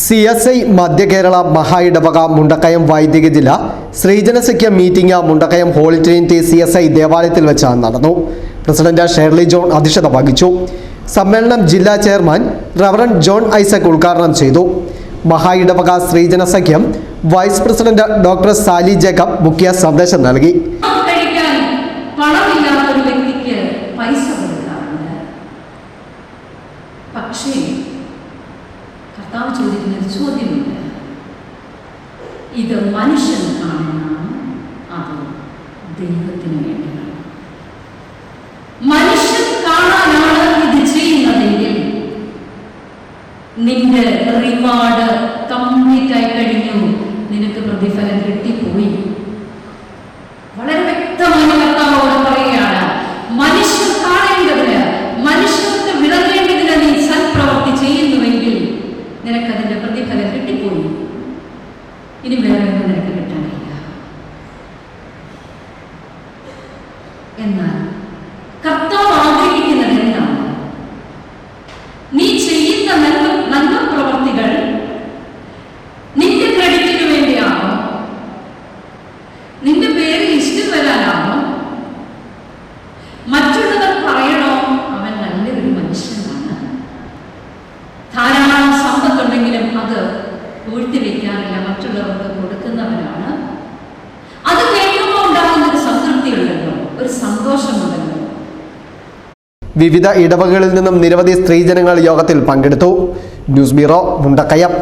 C S I മധ്യ കേരള മഹാ ഇടവക മുണ്ടക്കയം വൈദിക ജില്ല ശ്രീജനസഖ്യ meeting Mundakkayam holy trinity C S I ദേവാലയത്തിൽ വെച്ച് നടന്നു. പ്രസിഡന്റ് ഷേർലി ജോൺ അധ്യക്ഷത വഹിച്ചു. സമ്മേളനം ജില്ലാ ചെയർമാൻ റവറൻ ജോൺ ഐസക് ഉദ്ഘാടനം ചെയ്തു. മഹായിടവക ഇടവക Srijana vice president doctor Sali Jacob മുഖ്യ സന്ദേശം നൽകി. പക്ഷേ കർത്താവ് ചോദിക്കുന്ന ഒരു ചോദ്യമുണ്ട്. ഇത് മനുഷ്യൻ കാണാനാണ് അത് ദൈവത്തിന് വേണ്ടിയാണ് മനുഷ്യൻ കാണാനാണ് ഇത് ചെയ്യുന്നതെങ്കിൽ നിന്റെ റിവാർഡ് കംപ്ലീറ്റ് ആയി കഴിഞ്ഞു. നിനക്ക് പ്രതിഫലം പ്രതിഫലം കിട്ടിപ്പോയി. ഇനി വേറെ ഒന്നും നിനക്ക് കിട്ടാനില്ല. എന്നാൽ കർത്താവ് ആഗ്രഹിക്കുന്നത് നീ ചെയ്യുന്ന നന്മ നന്മ പ്രവർത്തികൾ നിന്റെ ക്രെഡിറ്റിന് വേണ്ടിയാണോ? നിന്റെ പേര് ലിസ്റ്റിൽ വരാനാണോ? പൂഴ്ത്തി വെക്കാറില്ല. മറ്റുള്ളവർക്ക് കൊടുക്കുന്നവരാണ്. അത് കേൾക്കുമ്പോൾ ഉണ്ടാകുന്ന ഒരു സംതൃപ്തി ഉണ്ടല്ലോ ഒരു സന്തോഷമുണ്ടല്ലോ. വിവിധ ഇടവകളിൽ നിന്നും നിരവധി സ്ത്രീജനങ്ങൾ യോഗത്തിൽ പങ്കെടുത്തു. News bureau Mundakkayam.